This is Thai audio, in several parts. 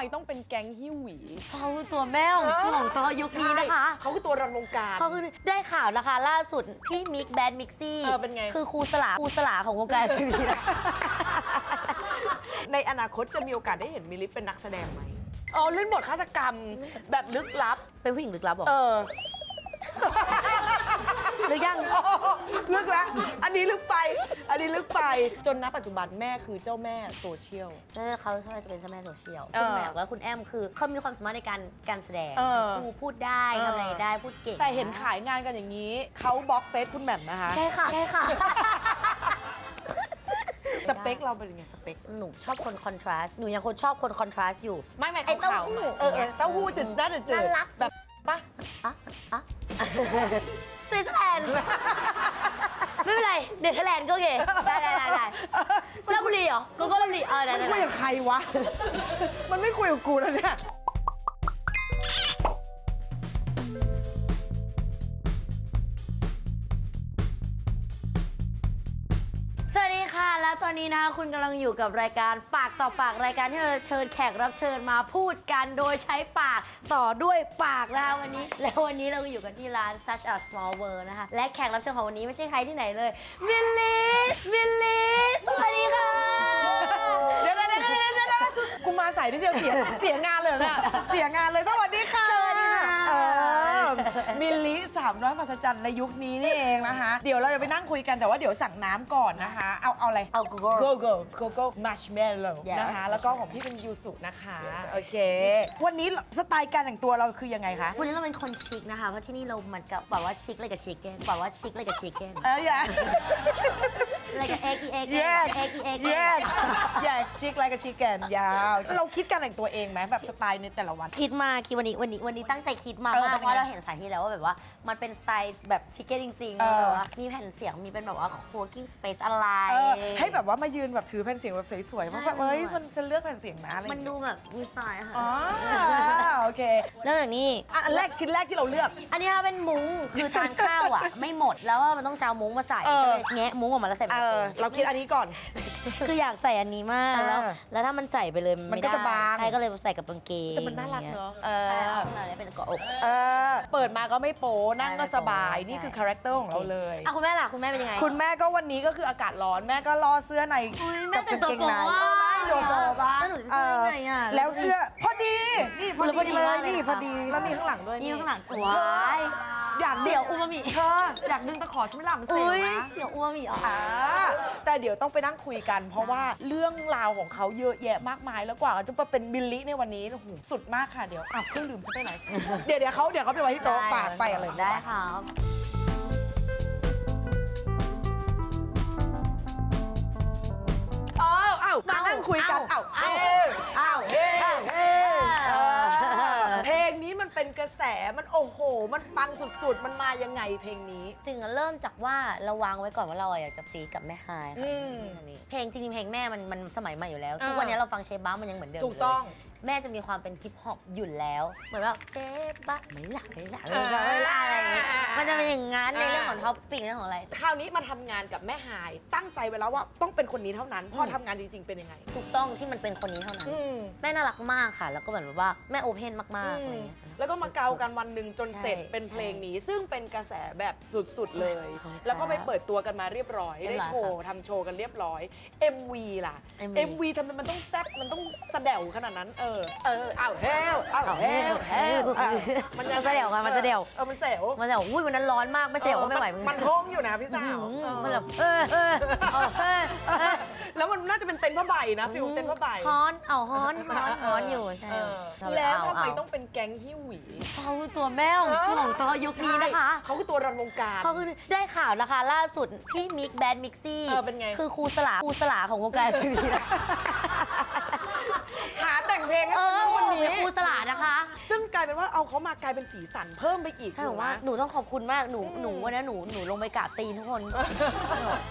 มต้องเป็นแก๊งฮิ้วหวีเขาคือตัวแม่ของของตัวยุคนี้นะคะใช่เขาคือตัวรันวงการ เขาคือได้ข่าวนะคะล่าสุดพี่มิกแบนมิกซี่ เออเป็นไง คือครูสลาครูสลาของวงการทีวีนะในอนาคตจะมีโอกาสได้เห็นมิลลิเป็นนักแสดงไหมอ๋อเล่นบทฆาตกรรมแบบลึกลับ เป็นผู้หญิงลึกลับเหรอ เออ หรือยัง ลึกแล้วอันนี้ลึกไป อันนี้ลึกไป จนณปัจจุบันแม่คือเจ้าแม่โซเชียล เออเขาทำไมจะเป็นเจ้าแม่โซเชียลเออคุณแม่กับคุณแอมคือเขามีความสามารถในการการแสดงเออครูพูดได้เออ ทำอะไรได้พูดเก่งแต่เห็นขายงานกันอย่างนี้ เขาบล็อกเฟซคุณแหม่มนะคะ ใช่ค่ะใช่ค่ะ สเปคเราเป็นยังไงสเปค หนูชอบคนคอนทราสต์หนูยังคนชอบคนคอนทราสต์อยู่ ไม่ไม่ไอ้เต้าขวๆหู้เออเออเต้าหู้จืดน่าจะจืดน่ารัก แบบปะอะอะสวิตเซอร์แล นด์ ไม่เป็นไรเดนเธอร์แลนด์ก็โอเค ได้ได้ได้ได้ลาบุรีเหรอก็ก็ลาบุรีเออได้มันได้คุยกับใครวะ มันไม่คุยกับกูแล้วเนี่ย อนนี้นะคะคุณกำลังอยู่กับรายการปากต่อปากรายการที่เราจะเชิญแขกรับเชิญมาพูดกันโดยใช้ปากต่อด้วยปากนะคะวันนี้ แล้ววันนี้เราอยู่กันที่ร้าน Such a Small World นะคะ และแขกรับเชิญของวันนี้ไม่ใช่ใครที่ไหนเลยมิลลิสมิลลิสสวัสดีค่ะ เดี๋ยวเดี๋ยวเดี๋ยวเดี๋ยวเดี๋ยวกูมาสายนิดเดียวเสียเสียงานเลยเนี่ยเสียงานเลยสวัสดีค่ะ มิลลิสามร้อยมหัศจรรย์ในยุคนี้นี่เองนะคะ เดี๋ยวเราจะไปนั่งคุยกันแต่ว่าเดี๋ยวสั่งน้ำก่อนนะคะ เอาเอาอะไร เอา Google โกโก้โกโก้มัชเมลโล่ Yes นะคะ แล้วก็ของพี่เป็นยูสุนะคะ Yes โอเค วันนี้สไตล์การแต่งตัวเราคือยังไงคะ วันนี้เราเป็นคนชิคนะคะ เพราะที่นี่เราเหมือนกับแบบว่าชิคเลยกับชิคเก้นแบบว่าชิคเลยกับชิคเก้น เอออย่า อะไรกับเอ็กเอ็กแยกเอ็กเอ็กแยกแยกชิคไลกับชิคแกนยาว เราคิดการแต่งตัวเองไหมแบบสไตล์ในแต่ละวัน คิดมาคิดวันนี้วันนี้วันนี้ตั้งใจคิดมาเออมากเป็นไงเพราะเราเห็นสายที่แล้วว่าแบบว่ามันเป็นสไตล์แบบชิคเก้นจริงๆเออ แบบว่ามีแผ่นเสียงมีเป็นแบบว่า co-working space อะไร เออให้แบบว่ามายืนแบบถือแผ่นเสียงแบบสวยๆเพราะแบบใช่เอ้ยสวยมันจะเลือกแผ่นเสียงนะอะไรอย่างมันเงี้ยดูแบบมีสไตล์ค่ะอ๋อโอเคเริ่มจากนี้ อะอันแรกชิ้นแรกที่เราเลือก อันนี้ค่ะเป็นมุ้งคือทานข้าวอะ ไม่หมดแล้วว่ามันต้องจะเอามุ้งมาใส่เออก็เลยแงะมุ้งออกมาแล้วใส่เอมาอเราคิดอันนี้ก่อน คืออยากใส่อันนี้มากแล้วเออแล้วถ้ามันใส่ไปเลยมันก็ไได้จะบาง ใช่ก็เลยใส่กับกางเกงแต่มันน่ารักเนอะเออ ใช่เอาข้างในเป็นเกาะอก เออเปิดมาก็ไม่โป๊นั่งก็สบายใช่ นี่คือคาแรคเตอร์ของเราเลย อะคุณแม่ล่ะคุณแม่เป็นยังไง คุณแม่ก็วันนี้ก็คืออากาศร้อนแม่ก็ล่อเสื้อในอุ๊ยแม่กับกางเกงในแต่งตัวโป๊ะเออไม่โดนโป๊ะบ้างแล้วหนูจะไปซื้อยังไงอะแล้วเสื้อพอดีนี่พอแล้วพอดีดีเลมายกเลยนี่นะคะพอดีแล้วมีข้างหลังด้วยนี่ข้างหลังเธอว้าย อยากเสี่ยวอูมามิ เธออยากดึงตะขอฉันไม่หลับเสียอุ้ยนะ เสี่ยวอูมามิอ๋ออ่าแต่เดี๋ยวต้องไปนั่งคุยกัน เพราะว่าเรื่องราวของเขาเยอะแยะมากมายแล้วกว่าจะมาเป็นบิลลี่ในวันนี้โอ้โหสุดมากค่ะเดี๋ยวอ้าวเครื่องดื่มฉันไปไหน เดี๋ยวเดี๋ยวเขาเดี๋ยวเขาไปไว้ที่โต๊ะฝากไปอะไรอย่างเงี้ยได้ครับ เออเอ้ามานั่งคุยกัน เอ้าเอ้า เอ้ยอ้าว เฮ้ยเฮ้ย เออ เพลงนี้มันเป็น กระแสมันโอ้โห มันปังสุดๆ มันมายังไงเพลงนี้ ถึงเริ่มจากว่าเราวางไว้ก่อนว่าเราอยากจะฟีดกับแม่ฮายอืค่ะมเพลงจริงๆเพลงแม่มันมันสมัยใหม่อยู่แล้วอ่าทุกวันนี้เราฟังเชฟบ้ามันยังเหมือนเดิมถูกต้อง ยู่เลย แม่จะมีความเป็นฮิปฮอปอยู่แล้ว เหมือนว่าเชฟบ้าไม่หลักไม่หลักไม่หลักไม่หลักอะไรอย่างเงี้ยมันจะเป็นอย่างงั้นในเรื่องของท็อปปิ้งเรื่องของอะไร คราวนี้มาทำงานกับแม่หายตั้งใจไว้แล้วว่าต้องเป็นคนนี้เท่านั้น พอทำงานจริง ๆ เป็นยังไง ถูกต้องที่มันเป็นคนนี้เท่านั้น อืม แม่น่ารักมากค่ะ แล้วก็เหมือนแบบว่าแม่โอเพนมากๆอะไรเงี้ย แล้วก็มาเกากันวันหนึ่งจนเสร็จใช่เป็นเพลงนี้ ซึ่งเป็นกระแสแบบสุดๆเลย ขอบคุณค่ะแล้วก็ไปเปิดตัวกันมาเรียบร้อย เรียได้บร้อยโชว์ทำโชว์กันเรียบร้อย MV ล่ะ MV MV ทำไมมันต้องแซ่บมันต้องแสดวขนาดนั้นเออ เอออ้าวเฮลอ้าวอ้าวเฮลเฮลอ้าวมันแสดวไงมันแสดวเออมันแสวมันจะบอกอุ้ยวันนั้นร้อนมากไม่เสียวก็ไม่ไหวเอมึองมันโฮงอยู่นะพี่สาวอืมเออมันแบบเออเออเออเออเออแล้วมันน่าจะเป็นเต็นท์ผ้าใบนะฟิลเต็นท์ผ้าใบฮอนเอาฮอนฮอนฮอนอยู่ใช่เออเราเยแล้วเอาทำไมเอาต้องเป็นแก๊งฮิ้วหวี เขาคือตัวแม่ของของตัวยุคนี้นะคะใช่เขาคือตัวรันวงการ เขาคือได้ข่าวนะคะล่าสุดพี่มิกแบนมิกซี่เออเป็นไง คือครูสลาครูสลาของวงการทีวีนะหาแต่ งเพลงให้เออคนนี้เป็นครูสลานะคะ ซึ่งกลายเป็นว่าเอาเขามากลายเป็นสีสันเพิ่มไปอีกใช่หนูถูกไหมว่าหนูต้องขอบคุณมากหนูอืมหนูวันนี้หนูหนูลงไปกราบตีนทุกคน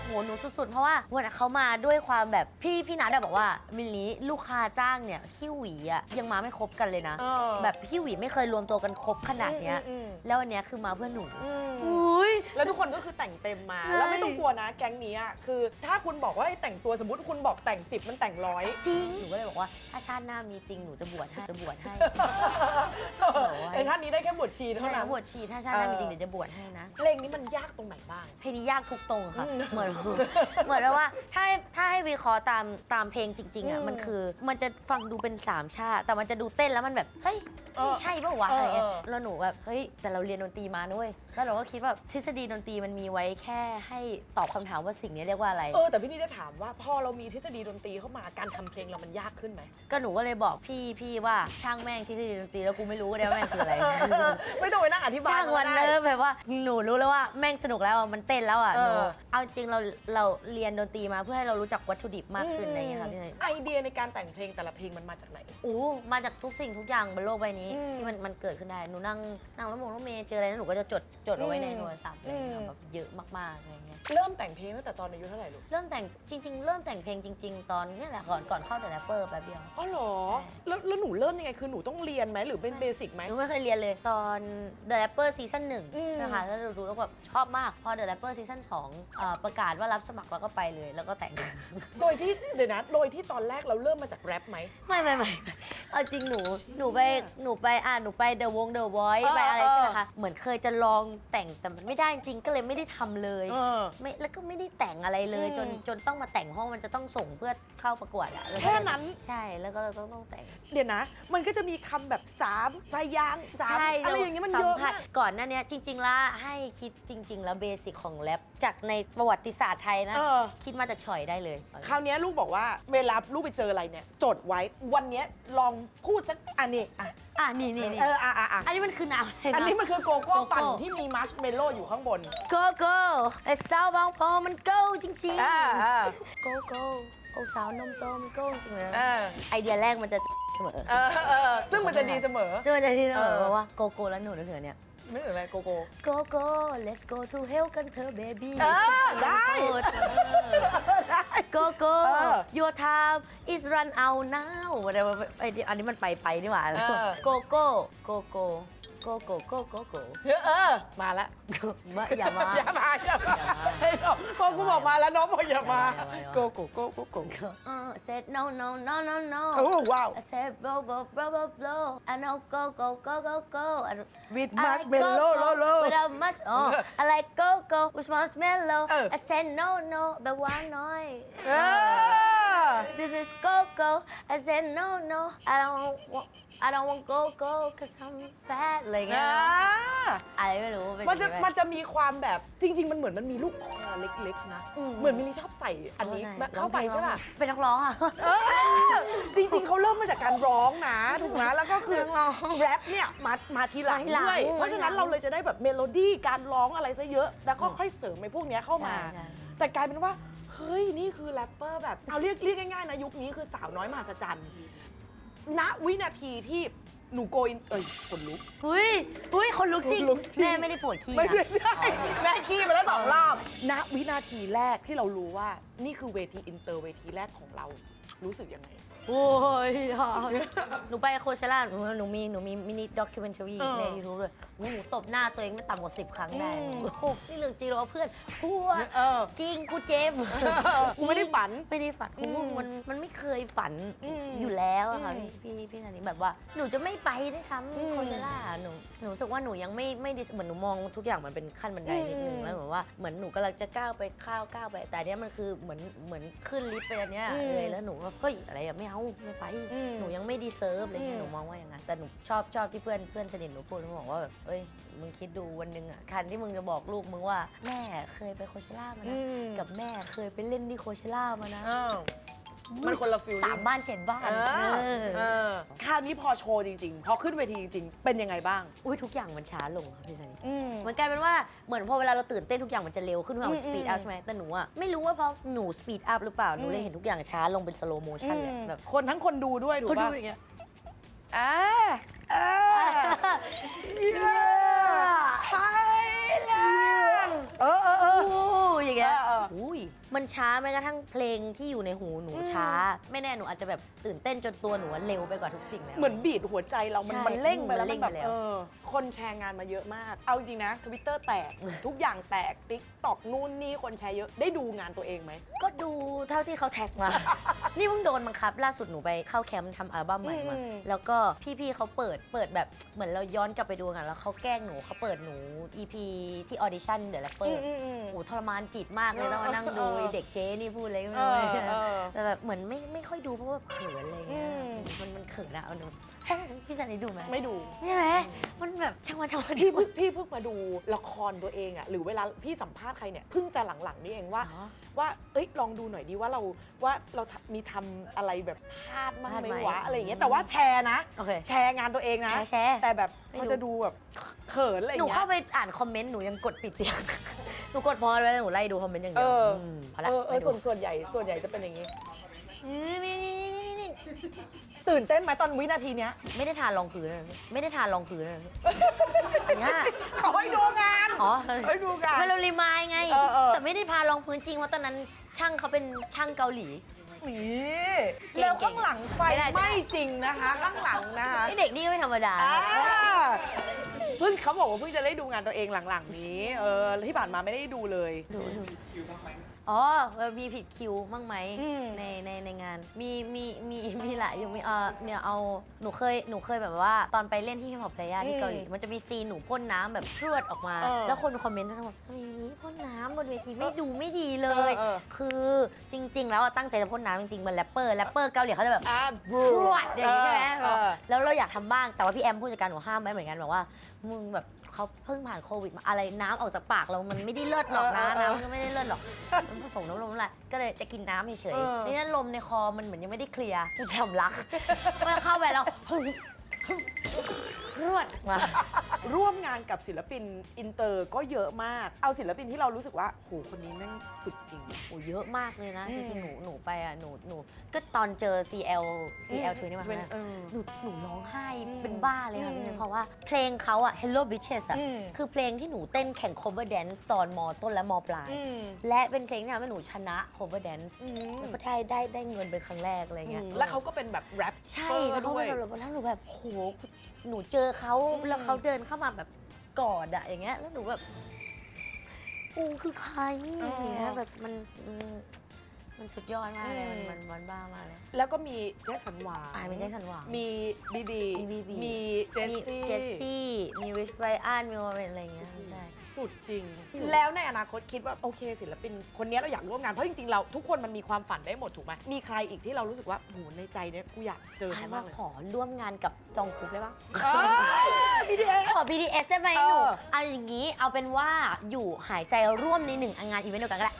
โหหนูสุดๆ เพราะว่าวันนั้นเขามาด้วยความแบบพี่พี่นัทอะบอกว่ามิลนี้ลูกค้าจ้างเนี่ยฮิ้วหวีอะยังมาไม่ครบกันเลยนะเออแบบฮิ้วหวีไม่เคยรวมตัวกันครบขนาดเนี้ยอืมอืมแล้ววันเนี้ยคือมาเพื่อหนูอืมอุ้ย แล้วทุกคนก็คือแต่งเต็มมา ใช่ แล้วไม่ต้องกลัวนะแก๊งนี้อะคือ ถ้าคุณบอกว่าให้แต่งตัวสมมติคุณบอกแต่งสิบมันแต่งร้อยจริงหนูก็เลยบอกว่าถ้าชาติหน้ามีจริงหนูจะบวชให้จะบวชให้แต่ชาตินี้ได้แค่บทชีเท่าเท่านั้นั้นนบวชชีถ้าชาติหน้ามีจริงเออเดี๋ยวจะบวชให้นะ เพลงนี้มันยากตรงไหนบ้าง เพลงนี้ยากทุกตรงค่ะ อืมเหมือน เหมือนว่าถ้าให้ถ้าให้วิเคราะห์ตามตามเพลงจริง ๆ อือะ มมันคือ มันจะฟังดูเป็นสามชาติ แต่มันจะดูเต้นแล้วมันแบบ เฮ้ยเออไม่ใช่ป่าววะเอออะไรเงี้ยเออ แล้วหนูแบบเฮ้ยแต่เราเรียนดนตรีมาด้วยแล้วเราก็คิดว่าทฤษฎีดนตรีมันมีไว้แค่ให้ตอบคำถามว่าสิ่งนี้เรียกว่าอะไร เออแต่พี่นี่จะถามว่าพอเรามีทฤษฎีดนตรีเข้ามาการทำเพลงเรามันยากขึ้นไหม ก็หนูก็เลยบอกพี่พี่ว่าช่างแม่งทฤษฎีดนตรีแล้วกูไม่รู้ก็ได้ว่าแม่งคืออะไร ไม่ต้องไปนั่งอธิบายช่างวันก็เนได้อแบบว่าหนูรู้แล้วว่าแม่งสนุกแล้วอะมันเต้นแล้วอะเอหอนูเอาจริงเราเราเรียนดนตรีมาเพื่อให้เรารู้จักวัตถุดิบมากขึ้นอะไรอย่างเงี้ยค่ะพี่เนยไอเดียในการแต่งเพลงแต่ละเพลงมันมาจากไหนโอ้มาจากทุกสิ่งทุกอย่างบนโลกใบนี้อืมที่มันมันเกิดขึ้นได้หนูนั่งนั่งรถมงรถเมย์เจออะไรแล้วหนูก็จะจดจดเอาไว้ในอืมโทรศัพท์อะไรอย่างเงี้ยอืม แบบเยอะมากๆอะไรเงี้ยเริ่มแต่งเพลงตั้งแต่ตอนอายุเท่าไหร่ลูก เริ่มแต่งจริง ๆ เริ่มแต่งเพลงจริง ๆ ตอนเนี้แหละก่อนก่อนเข้าเดอะแรปเปอร์แป๊บเดียว อ๋อเหรอ ใช่ แล้วแล้วหนูเริ่มยังไง คือหนูต้องเรียนไหมหรือเป็นเบสิกไหม หนูไม่เคยเรียนเลยตอน The Rapper ซีซั่นหนึ่งอืม นะคะแล้วเราดูแล้วแบบชอบมาก พอ The Rapper ซีซั่นสองเอ่อประกาศว่ารับสมัครแล้วก็ไปเลย แล้วก็แต่ง โดยที่เดี๋ยวนะ โดยที่ตอนแรกเราเริ่มมาจากแรปไหม ไม่ไม่ไม่เอาจริงหนูหนูไปหนูไปอ่าหนูไป The วง The Voice เออไปอะไรเออ ใช่ไหมคะ เหมือนเคยจะลองแต่งแต่มันไม่ได้จริงก็เลยไม่ได้ทำเลยเออ ไม่แล้วก็ไม่ได้แต่งอะไรเลย อืม จนจนต้องมาแต่งเพราะมันจะต้องส่งเพื่อเข้าประกวดอะล้วก็แค่นั้น ใช่แล้วก็เราต้องต้องแต่ง เดี๋ยวนะ มันก็จะมีคำแบบสามพยางค์สามใช่อะไรอย่างเงี้ยมันสัเยอะผัมาสก ก่อนหน้าเนี้ยจริง ๆ แล้วให้คิดจริง ๆ แล้วเบสิกของแรปจากในประวัติศาสตร์ไทยนะ เออ คิดมาจากฉ่อยได้เลย คราวเนี้ยลูกบอกว่าเวลาลูกไปเจออะไรเนี่ย จดไว้วันเนี้ยลองพูดสักอันนี้อะอะนี่นี่นี่เอออะอะอะอันนี้มันคือน้ำอะไรนะ อันนี้มันคือโกโก้โกโก้ ปั่นที่มีมัชเมลโล่อยู่ข้างบนโกโก้ไอ้สาวบางพอมันโก้จริงอ่าอ่าๆโกโก้โอ้สาวนมโตมันโก้จริงเลยเออไอเดียแรกมันจะเสมอเออเออซึ่งมันจะดีเสมอ ซึ่งมันจะที่เสมอเออเพราะว่าโกโก้แล้วหนูนึกถึงอันเนี่ย ไม่ถึงอะไรโกโก้โกโก้ let's go to hell กันเถอะ baby เออได้โก โก้เออ your time is run out now อะไรวะไอ้นี่อันนี้มันไปไปนี่หว่าเออโกโก้โกโก้โกโก้โกโก้โกเออ มาละมาอย่ามา อย่ามาอย่ามาให้บอกพอกูบอกมาแล้วน้องบอกอย่ามาอย่ามาอย่ามา โกโก้โกโก้โกโก้ Uh, I said no no no no no โอ้ว้าว I said blow blow blow blow blow I know go go go go go I, with I like marshmallow go, โล go โล without much oh I like go go with marshmallow เออ I said no no แบบ I said no no I don't want I don't want go go cause I'm fat อะไรเงี้ยอ่าอะไรไม่รู้เป็นมันจะอย่างงี้มันจะมีความแบบจริง ๆ มันเหมือนมันมีลูกคอเล็กๆนะอืมเหมือนมิลลี่ชอบใส่อันนี้ใช่แบบเข้าไปใช่ป่ะเป็นนักร้องอะเออจริง ๆเขาเริ่มมาจากการร้องนะถูกไหมแล้วก็คือร้องแรปเนี่ยมามาทีหลังมาทีหลังด้วยเพราะฉะนั้นมาทีหลังเราเลยจะได้แบบเมโลดี้การร้องอะไรซะเยอะ แล้วก็ค่อยเสริมไอ้พวกเนี้ยเข้ามาใช่ใช่แต่กลายเป็นว่า เฮ้ย นี่คือแรปเปอร์แบบ เอาเรียกเรียกง่ายๆนะ ยุคนี้คือสาวน้อยมหัศจรรย์ณวินาทีที่หนูโกอินเอ้ยคนลุกอุ้ยอุ้ยคนลุกจริง คนลุกจริง แม่ไม่ได้ปวดขี้ไม่นะ ใช่ แม่ขี้ไปแล้วสองรอบณวินาทีแรกที่เรารู้ว่านี่คือเวทีอินเตอร์เวทีแรกของเรารู้สึกยังไง โอ้ยหนูไปโคเชล่าหนูหนูมีหนูมีมินิด็อกิเมนทารีเออในยูทูบด้วยโอ้โหตบหน้าตัวเองไม่ต่ำกว่า10ครั้งได้อืมโอ้โหนี่เรื่องจริงเหรอเพื่อนพัวเออจริงกูเจ็บกูไม่ได้ฝันไม่ได้ฝันอืมโอ้โหมันมันไม่เคยฝันอืมอยู่แล้วอะค่ะอืมพี่พี่พี่นันนี่แบบว่าหนูจะไม่ไปด้วยซ้อืมำโคเชล่าหนูหนูรู้สึกว่าหนูยังไม่ไม่ดิเหมือนหนูมองทุกอย่างมันเป็นขั้นบันไดนิดนึงอืมแล้วเหมือนว่าเหมือนหนูกำลังจะก้าวไปข้าวก้าวไป แต่อันเนี้ยมันคือเหมือนเหมือนขึ้นลิฟต์ไปอันเนี้ยอืมเลยแล้วหนูก็เฮ้ยอะไรอะไม่เอาไม่ไป อืม หนูยังไม่ดีเซิร์ฟอะไรเงี้ยอืมหนูมองว่าอย่างนั้นแต่หนูชอบชอบที่เพื่อนเพื่อนสนิทหนูพูดหนูบอกว่าแบบเอ้ยมึงคิดดูวันหนึ่งอะคันที่มึงจะบอกลูกมึงว่าแม่เคยไปโคเชล่ามานะกับแม่เคยไปเล่นที่โคเชล่ามานะ อ้าว มันคนละฟิลสามบ้านเจ็ดบ้านเออเออเออคราวนี้พอโชว์จริง ๆ พอขึ้นเวทีจริง ๆ เป็นยังไงบ้าง อุ้ยทุกอย่างมันช้าลงค่ะพี่ซันนี่อืม มันกลายเป็นว่าเหมือนพอเวลาเราตื่นเต้นทุกอย่างมันจะเร็วขึ้นทุกอย่างมันอืสมปีดอัพใช่ไหมแต่หนูอะไม่รู้ว่าเพราะหนูสปีดอัพหรือเปล่าหนูเลอืยม เห็นทุกอย่างช้าลงเป็นสโลโมชั่นเลยแบบคนทั้งคนดูด้วยถูกคนดูป่ะอย่างเงี้ยอ่าอ่าใช่แล้ว เออเออเออโอ้อย่างเงี้ยเออ อุ้ยมันช้าแม้กระทั่งเพลงที่อยู่ในหูหนูอืมช้า ไม่แน่หนูอาจจะแบบตื่นเต้นจนตัวหนูอะเร็วไปกว่าทุกสิ่งแล้ว เหมือนบีดหัวใจเรามันใช่มันเร่งไปแล้วมันเร่มันงแบบไปแล้วเออคนแชร์งานมาเยอะมาก เอาจริงนะทวิตเตอร์แตก ทุกอย่างแตกติ๊กตอกนู่นนี่คนแชร์เยอะได้ดูงานตัวเองไหม ก็ดูเท่าที่เขาแท็กมา นี่เพิ่งโดนบังคับ ล่าสุดหนูไปเข้าแคมป์ทำอัลบั้มใหม่มา อืม แล้วก็พี่ๆเขาเปิด เปิดแบบเหมือนเราย้อนกลับไปดูกันแล้วเขาแกล้งหนูเขาเปิดหนู EP ที่ออดิชั่นเดอะแรปเปออืร์มอืมอืมโอ้ทรมานจิตมากเลยต้องมานั่งดูเออไอ้เด็กเจ๊นี่พูดอะไรก็ไม่เอรู้อเออแต่แบบเหมือนไม่ไม่ค่อยดูเพราะว่าเขินอะไรเงี้ยอืมมันมันเขินอะเอาหนูพี่จันนี่ดูไหมไม่ดูใช่ไหมมันแบบช่างวันช่างวันพี่เพิ่งพี่เพิ่งมาดูละครตัวเองอะหรือเวลาพี่สัมภาษณ์ใครเนี่ยเพิ่งจะหลังๆนี่เองว่าอ๋อว่าเอ้ยลองดูหน่อยดีว่าเราว่าเราทำมีทำอะไรแบบพลาดมั้งพลาดไหมไหมวะอะไรอย่างเงี้ยแต่ว่าแชร์นะโอเคแชร์งานตัวเองนะแชร์แชร์แต่แบบไม่มันดูจะดูแบบเขินอะไรอหนูย่างเงี้เข้ายไปอ่านคอมเมนต์หนูยังกดปิดเสียง หนูกดพอไว้แล้วหนูไล่ดูคอมเมนต์อย่างเดียวเออมพอละเออเอไม่อดูส่วนส่วนใหญ่ส่วนใหญ่จะเป็นอย่างงี้อืมนี่นี่นี่นี่นี่ตื่นเต้นไหมตอนวินาทีเนี้ยไม่ได้ทานรองพื้นเลยพี่ไม่ได้ทานรองพื้นเลยพี่อย่างเงี้ยเขาให้ดูงาน อ๋อให้ดูงานไม่เรารีมายไง เออเออ แต่ไม่ได้ทารองพื้นจริงเพราะตอนนั้นช่างเขาเป็นช่างเกาหลี นี่เก่งแล้วข้างหลังไฟใช่ได้ใช่ได้ไหม้จริงนะคะ ข้างหลังนะคะไอเด็กนี่ก็ไม่ธรรมดา อ่าเพิ่งเขาบอกว่าเพิ่งจะได้ดูงานตัวเองหลังๆนี้ เออที่ผ่านมาไม่ได้ดูเลย ดูดู อ๋อมีผิดคิวบ้างไหมอืม ในในในงาน มีมีมีมีหลายอยู่มีเออเนี่ยเอาหนูเคยหนูเคยแบบว่า ตอนไปเล่นที่ฮิปฮอปเพลย่าที่เกาหลีมันจะมีซีนหนูพ่นน้ำแบบพรวดออกมา เออแล้วคนคอมเมนต์ทั้งหมดทำไมนี้พ่นน้ำบนเวทีไม่ดูไม่ดีเลย เออเออ คือจริง ๆ แล้วอะตั้งใจจะพ่นน้ำจริงๆเหมือนแรปเปอร์แรปเปอร์เกาหลีเขาจะแบบ อ่าพรวดอย่างนี้ใช่ไหมเออแล้วเราอยากทำบ้างแต่ว่าพี่แอมผู้จัดการหนูห้ามไว้เหมือนกันบอกว่า มึงแบบ เขาเพิ่งผ่านโควิดมาอะไรน้ำออกจากปากเรามันไม่ได้เลิศหรอกนะเออเออน้ำมันก็ไม่ได้เลิศหรอกมันผสมน้ำลมอะไรก็เลยจะกินน้ำเฉยเออๆทีนั้นลมในคอมันเหมือนยังไม่ได้เคลียร์มันสำลักเมื่อเข้าไปแล้ว รวดมา ร่วมงานกับศิลปินอินเตอร์ก็เยอะมาก เอาศิลปินที่เรารู้สึกว่าโหคนนี้แม่งสุดจริง โอ้เยอะมากเลยนะอืจมริงๆหนูหนูไปอะหนูหนูก็ตอนเจอ CL CL ทนี่มาครั้งแรกเออหนูหนูร้องไห้อืมเป็นบ้าเลยค่ะอืมพี่นึกเพราะว่าเพลงเขาอะ Hello Bitches อะอืม คือเพลงที่หนูเต้นแข่ง cover dance ตอนม ต้นและม ปลาย อืมและเป็นเพลงที่ทำให้หนูชนะ cover dance อืมแล้วก็ได้ได้ได้เงินเป็นครั้งแรกอะไรเงี้ยแล้วเขาก็เป็นแบบแรปใช่เปอร์แล้วเขาด้วยก็แบบแล้วหนูแบบโห หนูเจอเขาอืมแล้วเขาเดินเข้ามาแบบกอดอะอย่างเงี้ย แล้วหนูแบบกูคือใครอย่างเงี้ยแบบมันมันมันสุดยอดมากเลยมันมันมันบ้ามากเลย แล้วก็มีแจ็คสันหวานอ่ามีแจ็คสันหวังมีบีบีมี BB มีเจสมีซี่เจสซี่มีริชไบอันมีโมเมนอะไรอย่างเงี้ยใช่ สุดจริง แล้วในอนาคตคิดว่าโอเค ศิลปินคนนี้เราอยากร่วมงานเพราะจริงๆเราทุกคนมันมีความฝันได้หมดถูกไหมมีใครอีกที่เรารู้สึกว่าโหในใจเนี่ยกูอยากเจอไอ้เขาว่ามากเลยขอร่วมงานกับจองกุ๊กได้ปะบีดีเอขอ BTS ได้ไหมเออหนูเอาอย่างนี้ เอาเป็นว่าอยู่หายใจร่วมในหนึ่งงานอีเวนต์เดียวกันก็ได้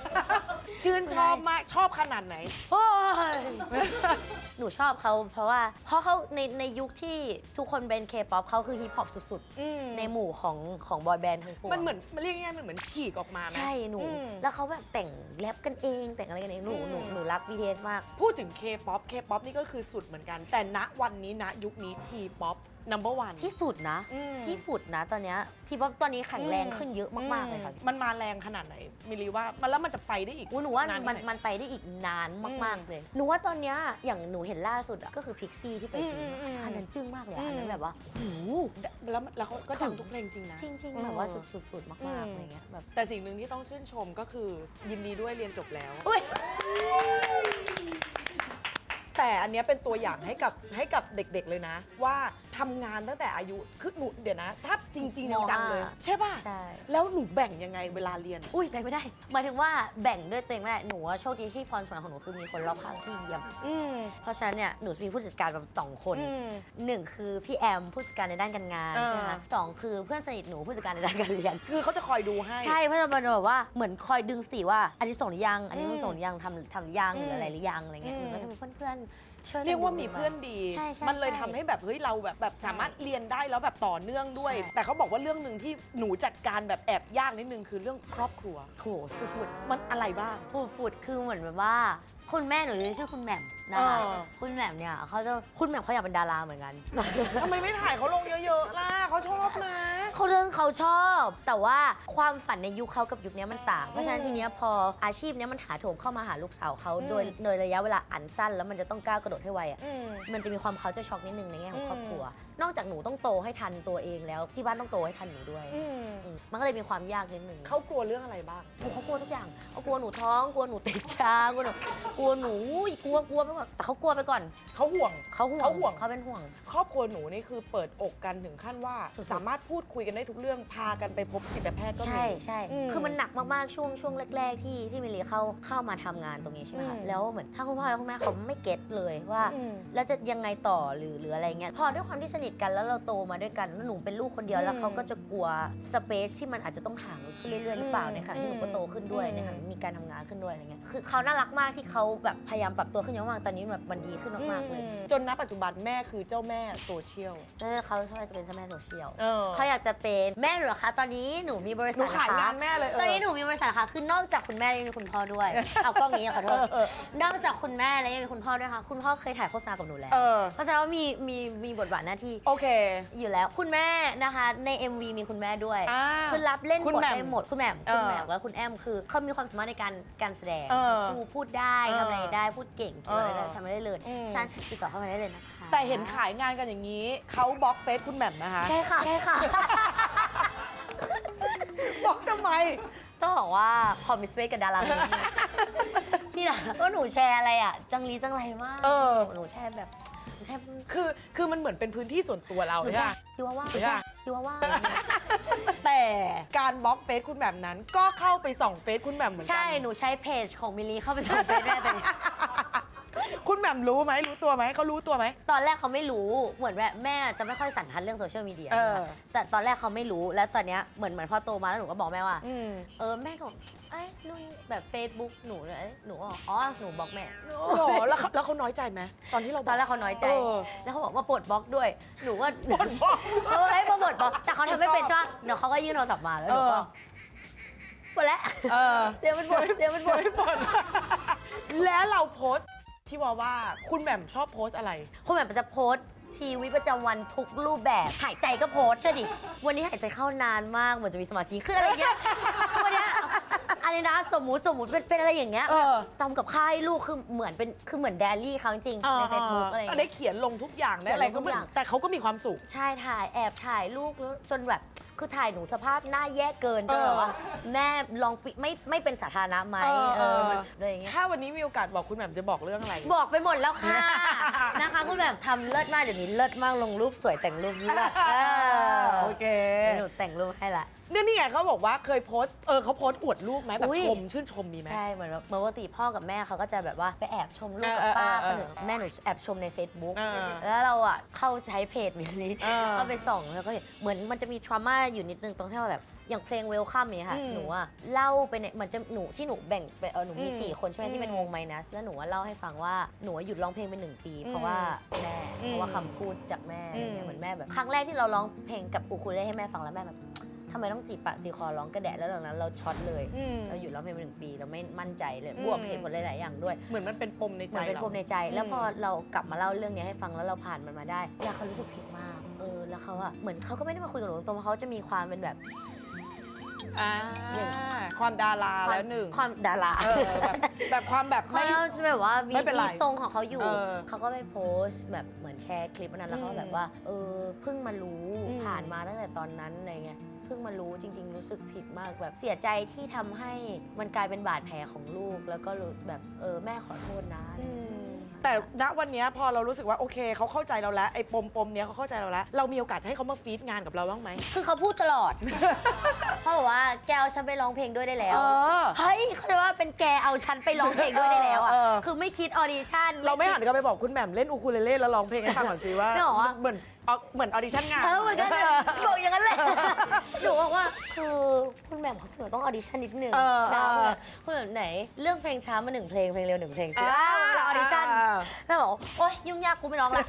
ชื่นชอบมากชอบขนาดไหน โอ้ยหนูชอบเขาเพราะว่า เพราะเขาในในยุคที่ทุกคนเป็นเคป๊อปเขาคือฮิปฮอปสุดๆในหมู่ของของบอยแบนด์ทั้งปวงมันเหมือนมันเรียกง่ายๆมันเหมือนฉีกออกมาไหม ใช่หนู อืมแล้วเขาแบบแต่งแรปกันเองแต่งอะไรกันเองหนูหนูอืมหนูรัก BTS มาก พูดถึง K-POP K-POP นี่ก็คือสุดเหมือนกัน แต่ณวันนี้ณยุคนี้ T-POP number one ที่สุดนะ อืมที่สุดนะ ตอนเนี้ยที่ป๊อปตอนนี้แข็งแรงขึ้นเยอะมากๆเลยค่ะมันมาแรงขนาดไหนมิลลีว่ามันแล้วมันจะไปได้อีกอุ๊ยหนูว่าานมันแค่ไห มันไปได้อีกนานมาก อืมๆเลยหนูว่าตอนเนี้ยอย่างหนูเห็นล่าสุดอะก็คือพิกซี่ที่ไปจีนอืมอืมอืม อันนั้นจึ้งมากเลยอะอืมอันนั้นแบบว่าโอ้โห แล้วแล้วเขาก็ถึง ทำทุกเพลงจริงนะ จริงอืๆมแบบว่าสุดๆมากอืๆมอะไรเงี้ยแบบแต่สิ่งหนึ่งที่ต้องชื่นชมก็คือยินดีด้วยเรียนจบแล้ว อุ้ย แต่อันเนี้ยเป็นตัวอย่างให้กับให้กับเด็กๆเลยนะ ว่า ทำงานตั้งแต่อายุคือหนูเดี๋ยวนะ ถ้าจริงๆจังๆเลยใช่ป่ะ ใช่ แล้วหนูแบ่งยังไงเวลาเรียน อุ้ยแบ่งไม่ได้ หมายถึงว่าแบ่งด้วยตัวเองไม่ได้ หนูว่าโชคดีที่พรสวรรค์ของหนูคือมีคนรอบข้างที่เยี่ยม อืมเพราะฉะนั้นเนี่ยหนูจะมีผู้จัดการแบบสองคนอืม หนึ่งคือพี่แอมผู้จัดการในด้านการงานอ่า ใช่ไหมคะสองคือเพื่อนสนิทหนูผู้จัดการในด้านการเรียน คือเขาจะคอยดูให้ ใช่เพราะจะเป็นแบบว่าเหมือนคอยดึงสติว่า อันนี้ส่งหรือยังอันนี้อืมต้องส่งหรือยังทำทำหรือยังหรือมอะไรหรือยังอะไรเงี้ยอืม หนูก็จะมีเพื่อนๆ ช่วยกันเรียกว่าดูมีเพื่อนดี ใช่ใช่มันเลยใช่ ทำให้แบบเฮ้ยเราแบบแบบสามารถเรียนได้แล้วแบบต่อเนื่องด้วย ใช่ แต่เขาบอกว่าเรื่องหนึ่งที่หนูจัดการแบบแอบยากนิดนึงคือเรื่องครอบครัว โหฟุดมันอะไรบ้างฟุดฟุดคือเหมือนแบบว่า คุณแม่หนูชื่อคุณแหม่ม นะคะเออคุณแหม่มเนี่ยเขาจะคุณแหม่มเขาอยากเป็นดาราเหมือนกัน ทำไมไม่ถ่ายเขาลงเยอะๆล่ะเขาชอบนะ เขาเรื่องเขาชอบ แต่ว่าความฝันในยุคเขากับยุคนี้มันต่าง เพราะฉะนั้นทีเนี้ยพออาชีพเนี้ยมันถาโถมเข้ามาหาลูกสาวเขาอืมโดยโดยระยะเวลาอันสั้น แล้วมันจะต้องก้าวกระโดดให้ไวอะอืม มันจะมีความเขาจะช็อกนิดนึงในแง่ของอืมครอบครัว นอกจากหนูต้องโตให้ทันตัวเองแล้วที่บ้านต้องโตให้ทันหนูด้วยอืมอืมมันก็เลยมีความยากนิดนึงเขากลัวเรื่องอะไรบ้าง โอ้เขากลัวทุกอย่างเขากลัวหนูท้องกลัวหนูติดชากลัวหนูกลัวหนูกลัวกลัวไปหมดแต่เขากลัวไปก่อน เขาห่วง เขาห่วงเขาห่วง เขาเป็นห่วง ครอบครัวหนูนี่คือเปิดอกกันถึงขั้นว่า สุดๆ สามารถพูดคุยกันได้ทุกเรื่องพากันไปพบจิตแพทย์ก็มี ใช่ใช่ อืมคือมันหนักมาก ๆ ช่วงช่วงแรก ๆ ที่ที่มิลลีเข้าเข้ามาทำงานตรงนี้ใช่ไหมคะ อืม แล้วเหมือนถ้าคุณพ่อและคุณแม่เขาไม่เก็ตเลยว่า อืม แล้วจะยังไงต่อหรือหรืออะไรเงี้ย พอด้วยความที่สนิทกันแล้วเราโตมาด้วยกันแล้วหนูเป็นลูกคนเดียวอืมแล้วเขาก็จะกลัวสเปซที่มันอาจจะต้องห่างขึ้นเรื่อยๆหรือเปล่าอืมในขณะที่หนูก็โตขึ้นด้วยอืม ในขณะที่มีการทำงานขึ้นด้วยอะไรเงี้ย คือเขาน่ารักมากที่เขาแบบพยายามปรับตัวขึ้นเยอะมากตอนนี้แบบมันดีขึ้นมากๆเลยจนณปัจจุบันแม่คือเจ้าแม่โซเชียลเออเขาชอบจะเป็นเจ้าแม่โซเชียลเออเขาอยากจะเป็นแม่หนูเหรอคะตอนนี้หนูมีบริหษันูทขายนะคะงานแม่เลยเออตอนนี้หนูมีบริษัทค่ะคือนอกจากคุณแม่ยังมีคุณพ่อด้วยเอากล้องนี้อะขอโทเอษอเออนอกจากคุณแม่แล้วยังมีคุณพ่อด้วยค่ะคุณพ่อเคยถ่ายโฆษณากับหนูแล้วเออเพราะฉะนั้นว่ามีมีมีบทบาทหน้าที่โอเค อยู่แล้วคุณแม่นะคะใน MV มีคุณแม่ด้วยอ่าคือรับเล่นคุณบทแหม่มได้หมดคุณแหม่มเออคุณแหม่มและคุณแอมคือเขามีความสามารถในการการแสดงเออพูดพูดได้เออทำอะไรได้พูดเก่งเขียนอะไรได้เออทำอะไรได้เลยอืม ฉันติดต่อเข้ามาได้เลยนะคะแต่เห็นขายงานกันอย่างนี้ เขาบล็อกเฟซคุณแหม่มนะคะ ใช่ค่ะใช่ค่ะ บล็อกทำไม ต้องบอกว่าขอมิสเปซกับดาราคนนี้พี่นะก็หนูแชร์อะไรอะ จังลีจังไรมากเออ หนูแชร์แบบหนูแชร์คือคือมันเหมือนเป็นพื้นที่ส่วนตัวเราหนูใช่แชไหม ร์คิดว่าว่าใช่คิดว่าว่าแต่การบล็อกเฟซคุณแหม่มนั้น ก็เข้าไปส่องเฟซคุณแหม่มเหมือนกั ใช่หนูใช้เพจของมิลลีเข้าไปส่งเฟซแม่ตอนนี้ คุณแหม่มรู้ไหมรู้ตัวไหมเขารู้ตัวไหม ตอนแรกเขาไม่รู้เหมือนแบบแม่จะไม่ค่อยสันทัดเรื่องโซเชียลมีเดียเออ นะคะแต่ตอนแรกเขาไม่รู้แล้วตอนเนี้ยเหมือนเหมือนพอโตมาแล้วหนูก็บอกแม่ว่า อืมเออแม่ก็บอกเอ้ยนู่นแบบ Facebook หนูเลยเอ้ยหนูก็บอกอ๋อหนูบอกแม่โอ้โหแล้วเขาแล้วเขาน้อยใจไหมตอนที่เราตอนแรกเขาน้อยใจ เออแล้วเขาบอกว่าปลดบล็อกด้วย หนูว่าปลดบล็อก เออให้มาปลดบล็อกแต่เขาทำไม่เป็นใช่ปะเดี๋ยวเขาก็ยื่นโทรศัพท์มาแล้วหนูก็เออหมดแล้วเออเดี๋ยวมันหมดเดี๋ยวมันหมดไม่ปลดแล้วเราโพสต์ ที่ว่าว่าคุณแหม่มชอบโพสต์อะไร คุณแบบจะโพสต์ชีวิตประจำวันทุกรูปแบบ หายใจก็โพสต์เชื่อดิ วันนี้หายใจเข้านานมากเหมือนจะมีสมาธิขึ้นอะไรเงี้ยวันเนี้ยอันนี้นะสมมุติสมมุติเป็นเป็นอะไรอย่างเงี้ยเออ ทำกับข้าวให้ลูกคือเหมือนเป็นคือเหมือนแดลี่เขาจริงๆในเฟซบุ๊กอะไรอย่างได้เงี้ยเขียนลงทุกอย่างได้อะไรเขียนลงทุก็กเหมืออย่างนแต่เขาก็มีความสุข ใช่ถ่ายแอบถ่ายลูกแล้วจนแบบ คือถ่ายหนูสภาพหน้าแย่เกินจนแบบว่า แม่ลองปิไม่ไม่เป็นสาธารณะไหมเออเออเออมันอะไรอย่างเงี้ย ถ้าวันนี้มีโอกาสบอกคุณแหม่มจะบอกเรื่องอะไร บอกไปหมดแล้วค่ะ นะคะคุณแบบทำเลิศมากเดี๋ยวนี้เลิศมากลงรูปสวยแต่งรูปเลิศเออโอเค เดี๋ยวหนูแต่งรูปให้ละ เนี่ยนี่ไงเขาบอกว่าเคยโพสต์เออเขาโพสต์อวดลูกไหมแบบอุ๊ยชมชื่นชมมีไหม ใช่เหมือนแบบปกติพ่อกับแม่เขาก็จะแบบว่าไปแอบชมลูกกับเออป้าเอคอนเอออื่นแม่หนูแอบชมใน Facebook เออแล้วเราอะเข้าใช้เพจมิลนี้เออเข้าไปส่องแล้วก็เห็นเหมือนมันจะมีทรามาอยู่นิดนึงตรงที่ว่าแบบอย่างเพลงเวลคัมเนี่ยค่ะ อืมหนูอะเล่าไปในเหมือนจะหนูที่หนูแบ่งไปเออหนูมี อืมสี่คนใช่ไหมที่เป็นอืมวงไมนัส แล้วหนูว่าเล่าให้ฟังว่าหนูอะหยุดร้องเพลงไปหนึ่งปี เพราะอืมว่าแม่อืมเพราะว่าคำพูดจากแม่อะไรเงี้อืยมเหมือนแม่แบบ ครั้งแรกที่เราร้องเพลงกับอูคูเลเล่ให้แม่ฟังแล้วแม่แบบทำไมต้องจีบปากจีบคอร้องกระแดะแล้วหลังนั้นเราช็อตเลย อืม เราหยุดร้องเพลงไปหนึ่งปีเราไม่มั่นใจเลยอืม บวกเหตุผลหลาย ๆ อย่างด้วย เหมือนมันเป็นปมในเหใจมือนเป็นเรา ปมในใจ แล้วอืมพอเรากลับมาเล่าเรื่องนี้ให้ฟังแล้วเราผ่านมันมาได้แล้วเขารู้สึกผิดมาก เออแล้วเขาอะเหมือนเขาก็ไม่ได้มาคุยกับหนูตรงๆเพราะเขาจะมีความเป็นแบบ อ่าอย่างความดาราความแล้วหนึ่งความดารา เออแบบแบบความแบบเขาไม่จะแบบว่ามีไม่เป็นไรมีทรงของเขาอยู่ เออเขาก็ไปโพสต์แบบเหมือนแชร์คลิปอันนั้นแล้วเขาอืมแบบว่า เออเพิ่งมารู้อืมผ่านมาตั้งแต่ตอนนั้นอะไรเงี้ยเพิ่งมารู้จริง ๆ รู้สึกผิดมากแบบเสียใจที่ทำให้มันกลายเป็นบาดแผลของลูก แล้วก็รู้แบบเออแม่ขอโทษนะอะไรอืเงี้ยม แต่ณวันเนี้ยพอเรารู้สึกว่าโอเคเขาเข้าใจเราแล้วไอ้ปมปมเนี้ยเขาเข้าใจเราแล้ว เรามีโอกาสจะให้เขามาฟีดงานกับเราบ้างไหม คือเขาพูดตลอด เขาบอกว่าแกเอาฉันไปร้องเพลงด้วยได้แล้ว เออเฮ้ยเขาใจว่าเป็นแกเอาฉันไปร้องเพลงด้วยได้แล้วอะ เออคือไม่คิดออดิชั่น เราไม่คิดหันกลับไปบอกคุณแหม่มเล่นอูคูเลเล่แล้วร้องเพลงให้ฟังก่อนสิว่าไม่หรอวะเหมือน เอาเหมือนออดิชั่นงาน เออเหมือนกันเลยบอกอย่างนั้นแหละหนูบอกว่าคือคุณแหม่มเขาหนูต้องออดิชั่นนิดนึงเออนะเออ คุณแหม่มไหนเรื่องเพลงช้ามาหนึ่งเพลงเพลงเร็วหนึ่งเพลงสิอ่าอ้าวเราออดิชั่นแม่บอกโอ๊ยยุ่งยากกูไม่ร้องละ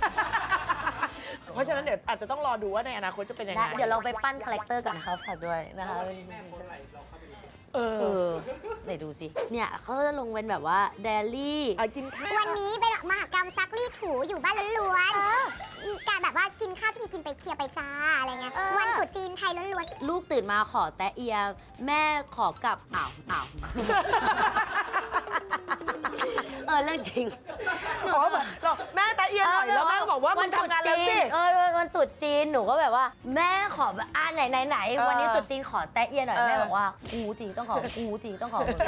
เพราะฉะนั้นเดี๋ยวอาจจะต้องรอดูว่าในอนาคตจะเป็นยังได้ไงเดี๋ยวเราไปปั้นคาแรคเตอร์กันนะคะฝากด้วยนะคะเป็นเอ เอออไหนดูสิ เนี่ยเขาจะลงเป็นแบบว่าเดลี่เอากินข้าววันนี้เป็นมหากรรมซักรีดถูอยู่บ้านล้วนๆการแบบว่ากินข้าวจะมีกินไปเคลียร์ไปจ้าอะไรเงี้ยเออวันตรุษจีนไทยล้วนลูกตื่นมาขอแตะเอีย แม่ขอกลับอ้าวอ้าว เออเรื่องจริงอ๋อแบบเราแม่ตาเอียนหน่อยแล้วแม่ก็บอกว่ามึงทำงานแล้วสิ เออวันวันตรุษจีนหนูก็แบบว่า แม่ขอแบบอ่าไหนไหนไหนเออวันนี้ตรุษจีนขอแตะเอียหน่อยเออ แม่บอกว่ากูจริงต้องขอกูจริงต้องขอมึง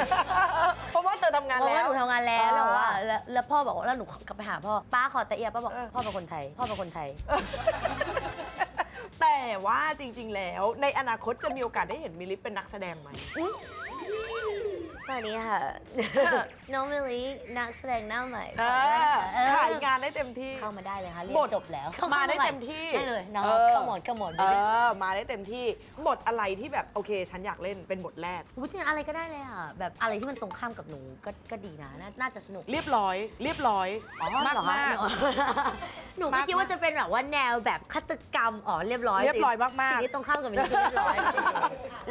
เพราะว่าเธอทำงานเพราะแล้ว่าวหนูทำงานแล้วแล้วบอกว่าอ่าแล้วแล้วพ่อบอกว่าแล้วหนูกลับไปหาพ่อป้าขอแตะเอียป้าบอกเออ พ่อเป็นคนไทย พ่อเป็นคนไทย แต่ว่าจริงๆ แล้วในอนาคตจะมีโอกาสได้เห็นมิลลิเป็นนักแสดงไหม สวัสดีค่ะ น้องมิลลี่นักแสดงหน้าใหม่เออเออขายงานได้เต็มที่ เข้ามาได้เลยค่ะเรียบนทจบแล้วมาได้เต็มที่ได้เลยนะเอคะอเข้าหมดเข้าหมดเออมาได้เต็มที่บทอะไรที่แบบโอเค ฉันอยากเล่นเป็นบทแรก วุ้ยอะไรก็ได้เลยค่ะแบบอะไรที่มันตรงข้ามกับหนูก็ก็ดีนะน่าน่าจะสนุกเรียบร้อย เรียบร้อย มากเหรอคะมาก หนู ก็มากคิดว่าจะเป็นแบบว่าแนวแบบฆาตกรรมอ๋อเรียบร้อยเรียบร้อยมากๆสิ่งที่ตรงข้ามกับมิลลี่คือเรียบร้อย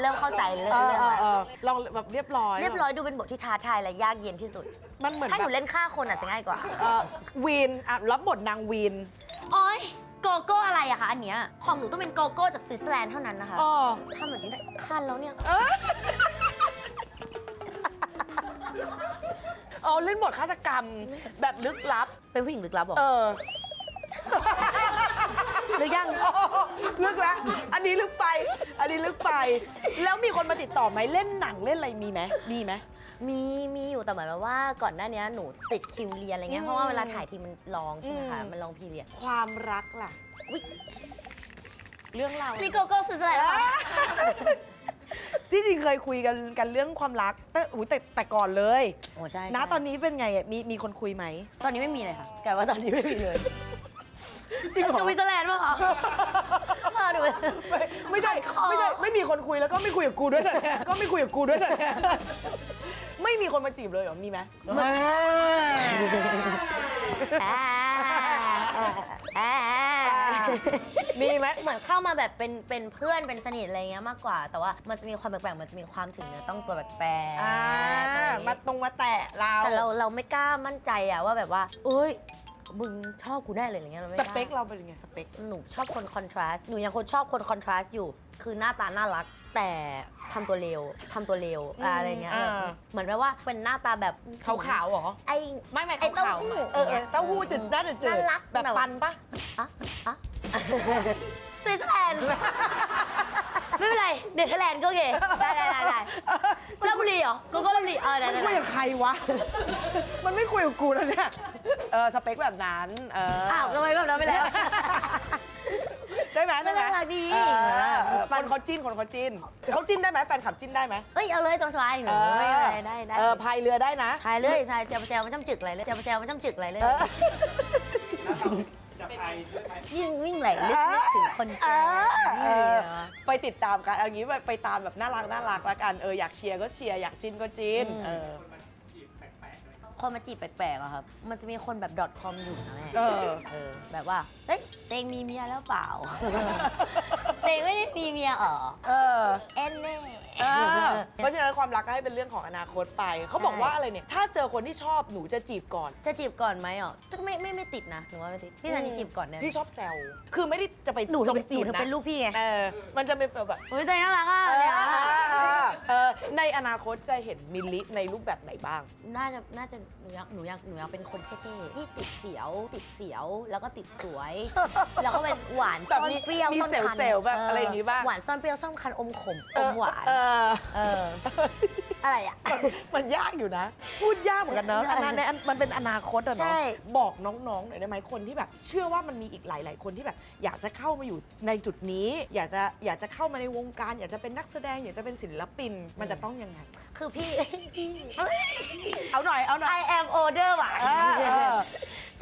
เริ่มเข้าใจเลยเอเรื่อองเออะไรอเออลองแบบเรียบร้อยเรียบร้อยดูเป็นบทที่ท้าทายและยากเย็นที่สุด มันเหมือนถ้าหแบนูบเล่นฆ่าคนอาจจะง่ายกว่าเออวีนอะรับบทนางวีนโอ้ยโกโก้อะไรอะคะอันเนี้ยของหนูต้องเป็นโกโก้จากสวิตเซอร์แลนด์เท่านั้นนะคะอ๋อทำแบบนี้ได้คันแล้วเนี่ยอ๋อเล่นบทฆาตกรรมแบบลึกลับ เป็นผู้หญิงลึกลับบอกเออ หรือยัง ลึกแล้วอันนี้ลึกไป อันนี้ลึกไป แล้วมีคนมาติดต่อไหมเล่นหนังเล่นอะไรมีไหมมีไหม มีมีอยู่แต่หมายความว่าก่อนหน้านี้หนูติดคิวเรียนอะไรเงี้อืยมเพราะว่าเวลาถ่ายทีมันลองใช่ไหมคะอืม มันลองพีเรียดความรักล่ะอุ๊ยเรื่องราวนี่โกโก้สวิตเซอร์แลนด์อ่าที่จริงเคยคุยกันกันเรื่องความรักแต่อุ๊ยแต่แต่ก่อนเลย โอ้ใช่นะใช่ตอนนี้เป็นไงอะมีมีคนคุยไหม ตอนนี้ไม่มีเลยค่ะแกว่าตอนนี้ไม่มีเลย จริงเหรอ สวิตเซอร์แลนด์ป่ะคะพาหนูไป ไม่ไม่ใช่ขอไม่ใช่ไม่มีคนคุยแล้วก็ไม่คุยกับกูด้วยแต่เนี่ยก็ไม่คุยกับกูด้วยแต่เนี่ยไม่มีคนมาจีบเลยเหรอมีไหมอ่าอ่ามีไหมเหมือนเข้ามาแบบเป็นเป็นเพื่อนเป็นสนิทอะไรเงี้ยมากกว่า แต่ว่ามันจะมีความแปลกๆมันจะมีความถึงเนื้อต้องตัวแปลกๆอ่าอะไรอย่างมาเงี้ยตรงมาแตะเราแต่เราเราไม่กล้ามั่นใจอะว่าแบบว่าเอ้ย มึงชอบกูแน่เลยอะไรเงี้ยเราไม่สกล้าเปคเราเป็นยังไงสเปค หนูชอบคนคอนทราสต์ หนูยังคนชอบคนคอนทราสต์อยู่ คือหน้าตาน่ารัก แต่ทำตัวเลวทำตัวเลวอืมอะไรเงี้ยอ่า แบบเหมือนแบบว่าเป็นหน้าตาแบบขาวๆเหรอ ไอ้ ไม่ไม่ไอ้เต้าขาวหู้ๆเออเออเต้าหู้จืดน่าจะจืดน่ารักแบบแบบปันปะ อะอะสวิตเซอร์แลนด์ ไม่เป็นไร เนเธอร์แลนด์ก็โอเค ได้ได้ได้ได้ลาบุรีเหรอโกโก้ลาบุรีเออได้มันได้คุยได้กับใครวะ มันไม่คุยกับกูแล้วเนี่ย เออสเปคแบบนั้น เอออ้าวทำไมแบบนั้นไปแล้ว ได้ไหมได้ไหมน่ารักดี เออเออคนเขาจิ้นคนเขาจิ้นเขาจิ้นได้ไหมแฟนคลับจิ้นได้ไหมเอ้ยเอาเลยตรงสบายหนูไม่เป็นไรได้ได้เออพายเรือได้นะทายเลยทายเจียวแจวมันจ้ำจึกอะไรเลยเจียวแจวมันจ้ำจึกอะไรเลย เออ ยิ่งวิ่งไหลลึกนึกถึงคนแจวเอนี่อเหรอไปติดตามกันเอางี้ไปไปตามแบบน่ารักน่ารักละกันเอออยากเชียร์ก็เชียร์อยากจิ้นก็จิ้นอืม เออคนมาจีบแปลกๆอะครับ มันจะมีคนแบบ .com อยู่นะแม่ เออ เออแบบว่า เฮ้ย เตงมีเมียแล้วเปล่าเตงไม่ได้มีเมียเออเออ เอ็นเน่ เออเพราะฉะนั้นความรักก็ให้เป็นเรื่องของอนาคตไป เขาบอกว่าอะไรเนี่ย ถ้าเจอคนที่ชอบหนูจะจีบก่อน จะจีบก่อนไหมอะไม่ไม่ไม่ติดนะหนูว่าไม่ติดพี่ซันนี่จีบก่อนเนี่ยที่ชอบแซวคือไม่ได้จะไปหนูจจะงเป็นจีบหนูนะเป็นลูกพี่ไงเออมันจะเป็นแบบโอ้ยเตงน่ารักอะเออเนี่ยเออเออในอนาคตจะเห็นมิลลิในรูปแบบไหนบ้าง น่าจะน่าจะหนูอยากหนูอยากหนูอยากเป็นคนเท่ๆที่ติดเสียว ติดเสียวแล้วก็ติดสวย แล้วก็เป็นหวานซ่อนแบบมีเปรี้ยวมีซ่อนคันเซลล์ๆแบบอะไรอย่างงี้บ้างหวานซ่อนเปรี้ยวซ่อนคันอมขมอมหวาน เออ เออ อะไรอะ มันยากอยู่นะ พูดยากเหมือนกันเนอะใช่อันนั้นในอันมันเป็นอนาคตอะเนาะใช่ บอกน้องๆหน่อยได้ไหมคนที่แบบ เชื่อว่ามันมีอีกหลาย ๆ คนที่แบบ อยากจะเข้ามาอยู่ในจุดนี้ อยากจะอยากจะเข้ามาในวงการ อยากจะเป็นนักแสดง อยากจะเป็นศิลปิน มันจะต้องยังไง คือพี่ พี่ เอาหน่อย เอาหน่อย I am older ว่ะเออเออ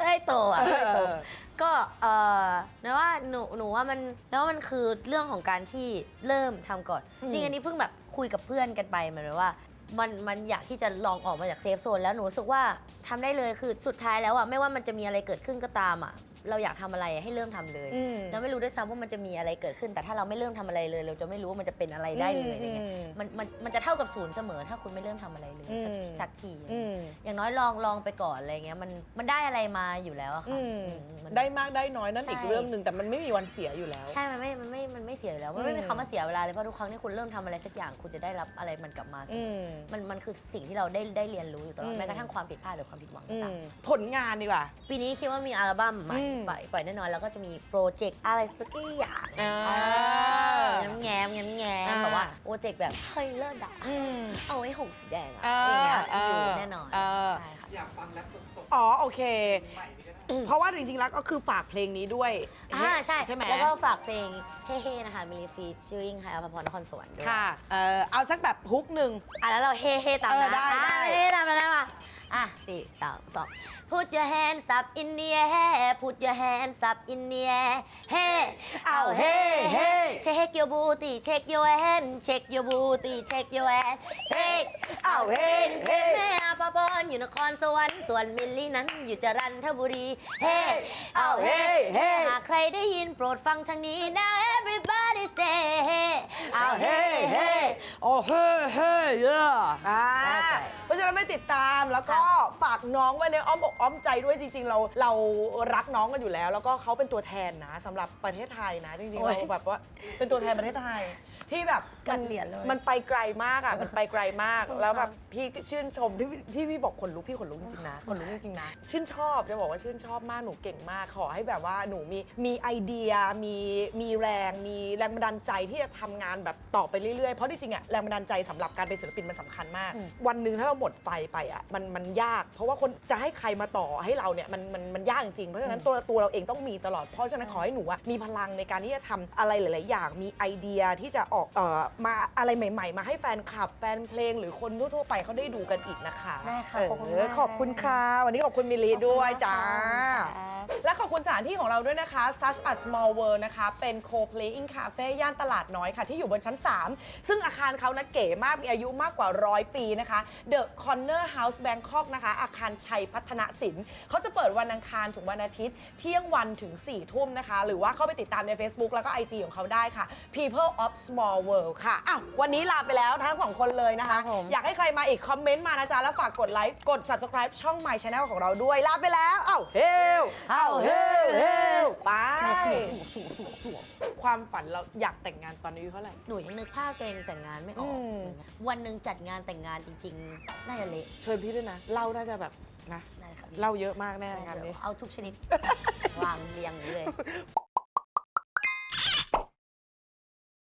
ให้โตอะให้โต เออ ก็เออนะว่าหนูหนูว่ามันนะว่ามันคือเรื่องของการที่เริ่มทำก่อนอืมจริงอันนี้เพิ่งแบบคุยกับเพื่อนกันไปเหมือนแบบว่า มันมันอยากที่จะลองออกมาจากเซฟโซนแล้วหนูรู้สึกว่าทำได้เลยคือสุดท้ายแล้วอะไม่ว่ามันจะมีอะไรเกิดขึ้นก็ตามอะ เราอยากทำอะไรให้เริ่มทำเลย อืม เราไม่รู้ด้วยซ้ำว่ามันจะมีอะไรเกิดขึ้น แต่ถ้าเราไม่เริ่มทำอะไรเลย เราจะไม่รู้ว่ามันจะเป็นอะไรได้เลยอะไรเงี้ยอืม มันมันมันจะเท่ากับศูนย์เสมอถ้าคุณไม่เริ่มทำอะไรเลยสักอืม สักที อืมอย่างน้อยลองลองไปก่อนอะไรเงี้ยมันมันได้อะไรมาอยู่แล้วอะค่ะอืมอืมมัน ได้มากได้น้อยนั่นใช่ อีกเรื่องหนึ่งแต่มันไม่มีวันเสียอยู่แล้ว ใช่ มันไม่ มันไม่ มันไม่เสียอยู่แล้ว มันไม่มีคำว่าเสียเวลาเลย เพราะทุกครั้งที่คุณเริ่มทำอะไรสักอย่าง คุณจะได้รับอะไรมันกลับมาเสมอือมมันมันคือสิ่งที่เราได้ได้เรียนรู้อยู่ตลออืด ม แม้กระทั่งความผิดพลาดหรือความผิดหวังอืต่างมผลงานดีกว่า ๆปีนี้คิดว่ามีอัลบั้มใหม่อืมปล่อยปล่อยแน่นอนแล้วก็จะมีโปรเจกต์อะไรสักอย่างอ่าแง้มแง้มแง้มแง้อ่ามแบบว่าโปรเจกต์แบบเฮ้ยเลิศอะอืม เอาไว้หงสีแดงอะอ่าอย่างเงี้ยอ่าอยู่แน่นอนอ่าใช่ค่ะ อยากฟังแรปสดอ๋อโอเคอืมเพราะว่าจริงๆแล้วก็คือฝากเพลงนี้ด้วยอ่าใช่ ใช่ไหมแล้วก็ฝากเพลงเฮ้ๆนะคะมีฟีเจอริงค่ะอภพรนครสวรรค์ด้วยค่ะเออเอาสักแบบฮุกหนึ่ง อะแล้วเราเฮ้เฮ้ตามเออนั้นได้อะได้ เฮ้ตามนั้นมา อะสี่สามสอง Put your hands up in the air Put your hands up in the air Hey เอา hey hey Shake your booty Shake your hand Shake your booty Shake your hand Shake เอา hey เช็ hey แม่อาภพรอยู่นครสวรรค์ส่วนมิลลี่นั้นอยู่จรัญทบุรี Hey เอา hey hey หากใครได้ยินโปรดฟังทางนี้ Now everybody say Hey เอา Hey Hey โอ้เฮ้เฮ้เยอะอ่าใช่ใช่เพ ราะฉะนั้นไม่ติดตามแล้วก็ฝากน้องไว้ในอ้อมอกอ้อมใจด้วยจริง ๆ เราเรารักน้องกันอยู่แล้ว แล้วก็เขาเป็นตัวแทนนะสำหรับประเทศไทยนะ จริงๆโอ้ย เราแบบว่าเป็นตัวแทนประเทศไทย ที่แบบกัดเหรียญเลย มันไปไกลมากอะมันไปไกลมากแล้วแบบพี่ชื่นชมที่ที่พี่บอกขนลุกพี่ขนลุกจริงๆนะขนลุกจริงๆนะชื่นชอบจะบอกว่าชื่นชอบมากหนูเก่งมากขอให้แบบว่าหนูมีมีไอเดียมีมีแรง มีแรงบันดาลใจที่จะทำงานแบบต่อไปเรื่อยๆเพราะที่จริงอะแรงบันดาลใจสำหรับการเป็นศิลปินมันสำคัญมากอืมวันหนึ่งถ้าเราหมดไฟไปอะมันมันยาก เพราะว่าคนจะให้ใครมาต่อให้เราเนี่ยมันมันมันยากจริงๆเพราะฉะนั้นตัวตัวเราเองต้องมีตลอดเพราะฉะนั้นขอให้หนูอะมีพลังในการที่จะทำอะไรหลาย ๆ อย่างมีไอเดียที่จะออกเอ่อมาอะไรใหม่ ๆ มาให้แฟนคลับแฟนเพลง หรือคนทั่ว ๆ ไปเขาได้ดูกันอีกนะคะได้ค่ะเออขอบคุณมากขอบคุณค่ะวันนี้ขอบคุณมิลลีด้วยจ้าครับ และขอบคุณสถานที่ของเราด้วยนะคะ Such a Small World นะคะ เป็น Co-playing Cafe ย่านตลาดน้อยค่ะ ที่อยู่บนชั้น 3 ซึ่งอาคารเขานะเก๋มาก มีอายุมากกว่าร้อยปีนะคะ The Corner House Bangkok นะคะ อาคารชัยพัฒนศิลป์เขาจะเปิดวันอังคารถึงวันอาทิตย์ เที่ยงวันถึง 4 ทุ่มนะคะ หรือว่าเข้าไปติดตามใน Facebook แล้วก็ IG ของเขาได้ค่ะ People of Small World ค่ะอ้าววันนี้ลาไปแล้วทั้งสองคนเลยนะคะ ครับผม อยากให้ใครมาอีกคอมเมนต์มานะจ๊ะแล้วฝากกดไลค์กด subscribe ช่อง My Channel ของเราด้วยลาไปแล้วเอ้าเฮล เอ้าเฮลเฮลไป สู่สู่สู่สู่ความฝันเราอยากแต่งงานตอนอายุเท่าไหร่ หนูยังนึกภาพตัวเองแต่งงานไม่ออก อืม วันหนึ่งจัดงานแต่งงานจริงๆ น่าจะเละเชิญพี่ด้วยนะเล่าน่าจะแบบนะได้ค่ะเล่าเยอะมากแน่งานนี้ เอาทุกชนิด วางเรียงอย่างนี้เลย